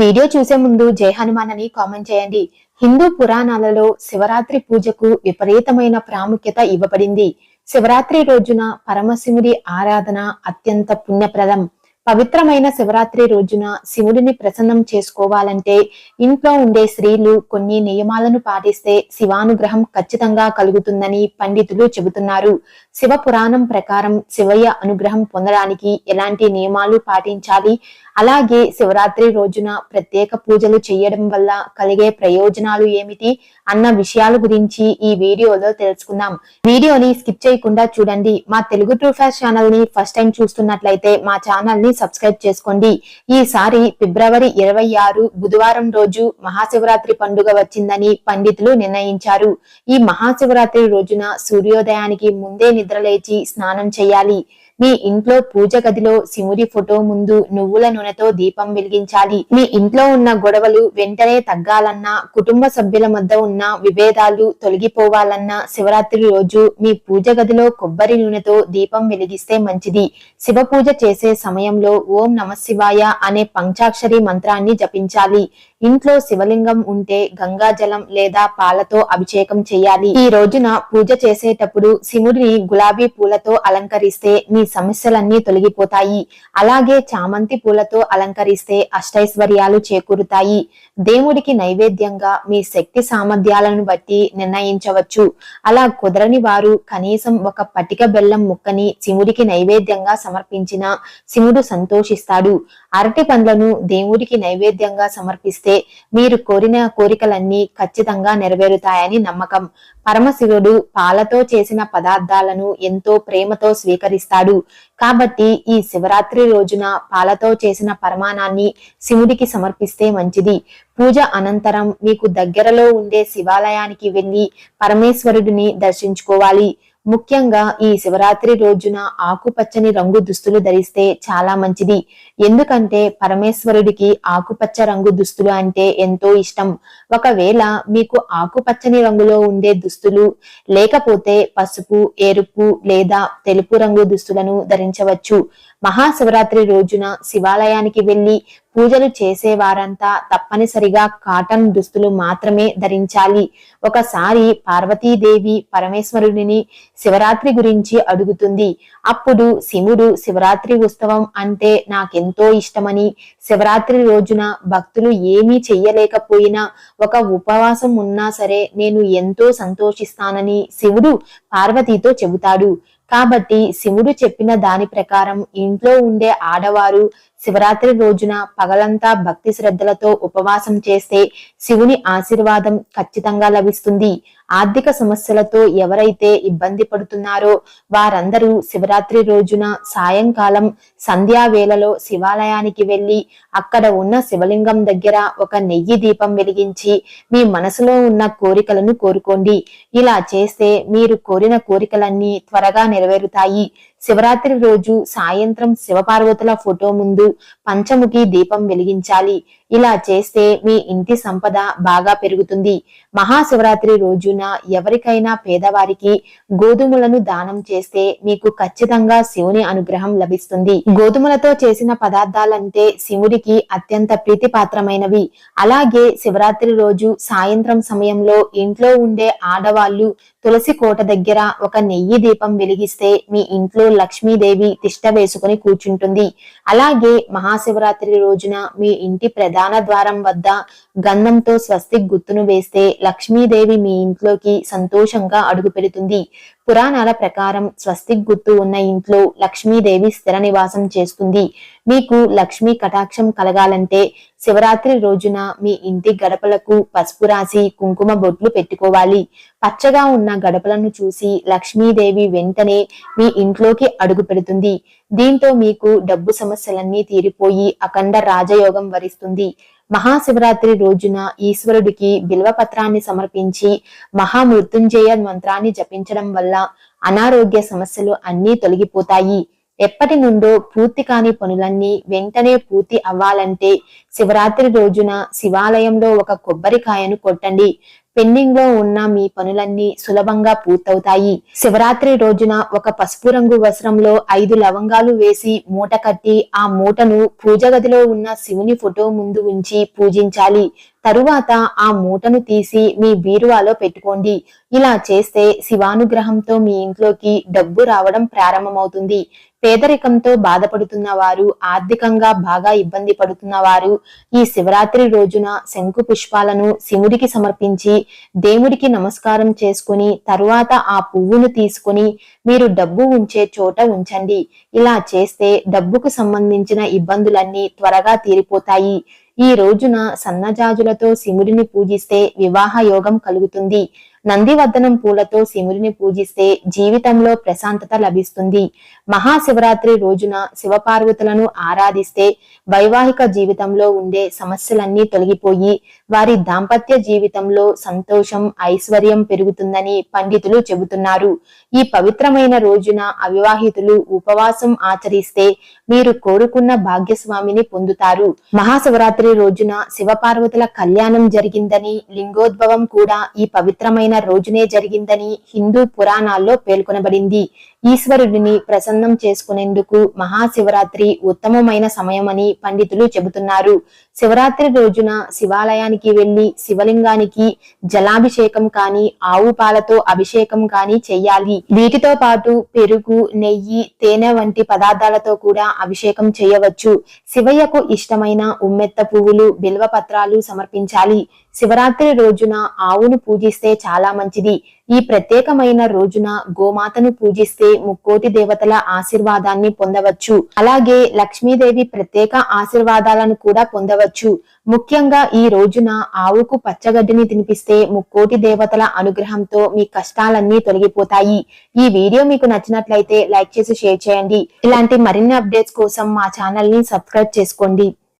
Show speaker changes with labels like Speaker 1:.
Speaker 1: Video చూసే ముందు జై హనుమాన్ అని కామెంట్ చేయండి. హిందూ పురాణాలలో శివరాత్రి పూజకు విపరీతమైన ప్రాముఖ్యత ఇవ్వబడింది. శివరాత్రి రోజున పరమశివుడి ఆరాధన అత్యంత పుణ్యప్రదం. పవిత్రమైన శివరాత్రి రోజున శివుడిని ప్రసన్నం చేసుకోవాలంటే ఇంట్లో ఉండే స్త్రీలు కొన్ని నియమాలను పాటిస్తే శివానుగ్రహం ఖచ్చితంగా కలుగుతుందని పండితులు చెబుతున్నారు. శివ పురాణం ప్రకారం శివయ్య అనుగ్రహం పొందడానికి ఎలాంటి నియమాలు పాటించాలి? అలాగే శివరాత్రి రోజున ప్రత్యేక పూజలు చేయడం వల్ల కలిగే ప్రయోజనాలు ఏమిటి? అన్న విషయాల గురించి ఈ వీడియోలో తెలుసుకుందాం. వీడియోని స్కిప్ చేయకుండా చూడండి. మా తెలుగు ట్రూ ఫ్యాష్ ఛానల్ని ఫస్ట్ టైం చూస్తున్నట్లయితే మా ఛానల్ని సబ్స్క్రైబ్ చేసుకోండి. ఈసారి ఫిబ్రవరి ఇరవై ఆరు బుధవారం రోజు మహాశివరాత్రి పండుగ వచ్చిందని పండితులు నిర్ణయించారు. ఈ మహాశివరాత్రి రోజున సూర్యోదయానికి ముందే నిద్రలేచి స్నానం చేయాలి. మీ ఇంట్లో పూజ గదిలో శివుడి ఫోటో ముందు నువ్వుల నూనెతో దీపం వెలిగించాలి. మీ ఇంట్లో ఉన్న గొడవలు వెంటనే తగ్గాలన్నా కుటుంబ సభ్యుల మధ్య ఉన్న విభేదాలు తొలగిపోవాలన్నా శివరాత్రి రోజు మీ పూజ గదిలో కొబ్బరి నూనెతో దీపం వెలిగిస్తే మంచిది. శివ పూజ చేసే సమయంలో ఓం నమ శివాయ అనే పంచాక్షరి మంత్రాన్ని జపించాలి. ఇంట్లో శివలింగం ఉంటే గంగా జలం లేదా పాలతో అభిషేకం చేయాలి. ఈ రోజున పూజ చేసేటప్పుడు శివుడిని గులాబీ పూలతో అలంకరిస్తే మీ సమస్యలన్నీ తొలగిపోతాయి. అలాగే చామంతి పూలతో అలంకరిస్తే అష్టైశ్వర్యాలు చేకూరుతాయి. దేవుడికి నైవేద్యంగా మీ శక్తి సామర్థ్యాలను బట్టి నిర్ణయించవచ్చు. అలా కుదరని వారు కనీసం ఒక పటిక బెల్లం ముక్కని శివుడికి నైవేద్యంగా సమర్పించిన శివుడు సంతోషిస్తాడు. అరటి పండ్లను దేవుడికి నైవేద్యంగా సమర్పిస్తే మీరు కోరిన కోరికలన్నీ ఖచ్చితంగా నెరవేరుతాయని నమ్మకం. పరమశివుడు పాలతో చేసిన పదార్థాలను ఎంతో ప్రేమతో స్వీకరిస్తాడు. కాబట్టి ఈ శివరాత్రి రోజున పాలతో చేసిన పరమాణాన్ని శివుడికి సమర్పిస్తే మంచిది. పూజ అనంతరం మీకు దగ్గరలో ఉండే శివాలయానికి వెళ్ళి పరమేశ్వరుడిని దర్శించుకోవాలి. ముఖ్యంగా ఈ శివరాత్రి రోజున ఆకుపచ్చని రంగు దుస్తులు ధరిస్తే చాలా మంచిది. ఎందుకంటే పరమేశ్వరుడికి ఆకుపచ్చ రంగు దుస్తులు అంటే ఎంతో ఇష్టం. ఒకవేళ మీకు ఆకుపచ్చని రంగులో ఉండే దుస్తులు లేకపోతే పసుపు ఎరుపు లేదా తెలుపు రంగు దుస్తులను ధరించవచ్చు. మహాశివరాత్రి రోజున శివాలయానికి వెళ్ళి పూజలు చేసేవారంతా తప్పనిసరిగా కాటన్ దుస్తులు మాత్రమే ధరించాలి. ఒకసారి పార్వతీదేవి పరమేశ్వరుడిని శివరాత్రి గురించి అడుగుతుంది. అప్పుడు శివుడు శివరాత్రి ఉత్సవం అంటే నాకెంతో ఇష్టమని శివరాత్రి రోజున భక్తులు ఏమీ చెయ్యలేకపోయినా ఒక ఉపవాసం ఉన్నా సరే నేను ఎంతో సంతోషిస్తానని శివుడు పార్వతీతో చెబుతాడు. కాబట్టి శివుడు చెప్పిన దాని ప్రకారం ఇంట్లో ఉండే ఆడవారు శివరాత్రి రోజున పగలంతా భక్తి శ్రద్ధలతో ఉపవాసం చేస్తే శివుని ఆశీర్వాదం ఖచ్చితంగా లభిస్తుంది. ఆర్థిక సమస్యలతో ఎవరైతే ఇబ్బంది పడుతున్నారో వారందరూ శివరాత్రి రోజున సాయంకాలం సంధ్యా వేళలో శివాలయానికి వెళ్ళి అక్కడ ఉన్న శివలింగం దగ్గర ఒక నెయ్యి దీపం వెలిగించి మీ మనసులో ఉన్న కోరికలను కోరుకోండి. ఇలా చేస్తే మీరు కోరిన కోరికలన్నీ త్వరగా నెరవేరుతాయి. శివరాత్రి రోజు సాయంత్రం శివపార్వతుల ఫోటో ముందు పంచముఖి దీపం వెలిగించాలి. ఇలా చేస్తే మీ ఇంటి సంపద బాగా పెరుగుతుంది. మహాశివరాత్రి రోజున ఎవరికైనా పేదవారికి గోధుమలను దానం చేస్తే మీకు ఖచ్చితంగా శివుని అనుగ్రహం లభిస్తుంది. గోధుమలతో చేసిన పదార్థాలంటే శివుడికి అత్యంత ప్రీతిపాత్రమైనవి. అలాగే శివరాత్రి రోజు సాయంత్రం సమయంలో ఇంట్లో ఉండే ఆడవాళ్ళు తులసి కోట దగ్గర ఒక నెయ్యి దీపం వెలిగిస్తే మీ ఇంట్లో లక్ష్మీదేవి తిష్ట వేసుకుని కూర్చుంటుంది. అలాగే మహాశివరాత్రి రోజున మీ ఇంటి ప్రధాన ద్వారం వద్ద గంధంతో స్వస్తిక్ గుర్తును వేస్తే లక్ష్మీదేవి మీ ఇంట్లోకి సంతోషంగా అడుగు పెడుతుంది. పురాణాల ప్రకారం స్వస్తిక్ గుర్తు ఉన్న ఇంట్లో లక్ష్మీదేవి స్థిర నివాసం చేస్తుంది. మీకు లక్ష్మీ కటాక్షం కలగాలంటే శివరాత్రి రోజున మీ ఇంటి గడపలకు పసుపు రాసి కుంకుమ బొట్లు పెట్టుకోవాలి. పచ్చగా ఉన్న గడపలను చూసి లక్ష్మీదేవి వెంటనే మీ ఇంట్లోకి అడుగు పెడుతుంది. దీంతో మీకు డబ్బు సమస్యలన్నీ తీరిపోయి అఖండ రాజయోగం వరిస్తుంది. మహాశివరాత్రి రోజున ఈశ్వరుడికి బిల్వపత్రాన్ని సమర్పించి మహామృత్యుంజయ మంత్రాన్ని జపించడం వల్ల అనారోగ్య సమస్యలు అన్నీ తొలగిపోతాయి. ఎప్పటి నుండో పూర్తి కాని పనులన్నీ వెంటనే పూర్తి అవ్వాలంటే శివరాత్రి రోజున శివాలయంలో ఒక కొబ్బరికాయను కొట్టండి. పెండింగ్లో ఉన్న మీ పనులన్నీ సులభంగా పూర్తవుతాయి. శివరాత్రి రోజున ఒక పసుపు రంగు వస్త్రంలో ఐదు లవంగాలు వేసి మూట కట్టి ఆ మూటను పూజ గదిలో ఉన్న శివుని ఫోటో ముందు ఉంచి పూజించాలి. తరువాత ఆ మూటను తీసి మీ బీరువాలో పెట్టుకోండి. ఇలా చేస్తే శివానుగ్రహంతో మీ ఇంట్లోకి డబ్బు రావడం ప్రారంభమవుతుంది. పేదరికంతో బాధపడుతున్న వారు ఆర్థికంగా బాగా ఇబ్బంది పడుతున్న వారు ఈ శివరాత్రి రోజున శంకు పుష్పాలను శివుడికి సమర్పించి దేవుడికి నమస్కారం చేసుకుని తరువాత ఆ పువ్వును తీసుకుని మీరు డబ్బు ఉంచే చోట ఉంచండి. ఇలా చేస్తే డబ్బుకు సంబంధించిన ఇబ్బందులన్నీ త్వరగా తీరిపోతాయి. ఈ రోజున సన్నజాజులతో శివుడిని పూజిస్తే వివాహ యోగం కలుగుతుంది. నందివర్ధనం పూలతో శివుడిని పూజిస్తే జీవితంలో ప్రశాంతత లభిస్తుంది. మహాశివరాత్రి రోజున శివపార్వతులను ఆరాధిస్తే వైవాహిక జీవితంలో ఉండే సమస్యలన్నీ తొలగిపోయి వారి దాంపత్య జీవితంలో సంతోషం ఐశ్వర్యం పెరుగుతుందని పండితులు చెబుతున్నారు. ఈ పవిత్రమైన రోజున అవివాహితులు ఉపవాసం ఆచరిస్తే మీరు కోరుకున్న భాగ్యస్వామిని పొందుతారు. మహాశివరాత్రి రోజున శివపార్వతుల కళ్యాణం జరిగిందని లింగోద్భవం కూడా ఈ పవిత్రమైన రోజునే జరిగిందని హిందూ పురాణాల్లో పేర్కొనబడింది. ఈశ్వరుడిని ప్రసన్నం చేసుకునేందుకు మహాశివరాత్రి ఉత్తమమైన సమయమని పండితులు చెబుతున్నారు. శివరాత్రి రోజున శివాలయానికి వెళ్ళి శివలింగానికి జలాభిషేకం కాని ఆవు పాలతో అభిషేకం కాని చెయ్యాలి. వీటితో పాటు పెరుగు నెయ్యి తేనె వంటి పదార్థాలతో కూడా అభిషేకం చేయవచ్చు. శివయ్యకు ఇష్టమైన ఉమ్మెత్త పువ్వులు బిల్వ పత్రాలు సమర్పించాలి. శివరాత్రి రోజున ఆవును పూజిస్తే చాలా మంచిది. ఈ ప్రత్యేకమైన రోజున గోమాతను పూజిస్తే ముక్కోటి దేవతల ఆశీర్వాదాన్ని పొందవచ్చు. అలాగే లక్ష్మీదేవి ప్రత్యేక ఆశీర్వాదాలను కూడా పొందవచ్చు. ముఖ్యంగా ఈ రోజున ఆవుకు పచ్చగడ్డిని తినిపిస్తే ముక్కోటి దేవతల అనుగ్రహంతో మీ కష్టాలన్నీ తొలగిపోతాయి. ఈ వీడియో మీకు నచ్చినట్లయితే లైక్ చేసి షేర్ చేయండి. ఇలాంటి మరిన్ని అప్డేట్స్ కోసం మా ఛానల్ని సబ్స్క్రైబ్ చేసుకోండి.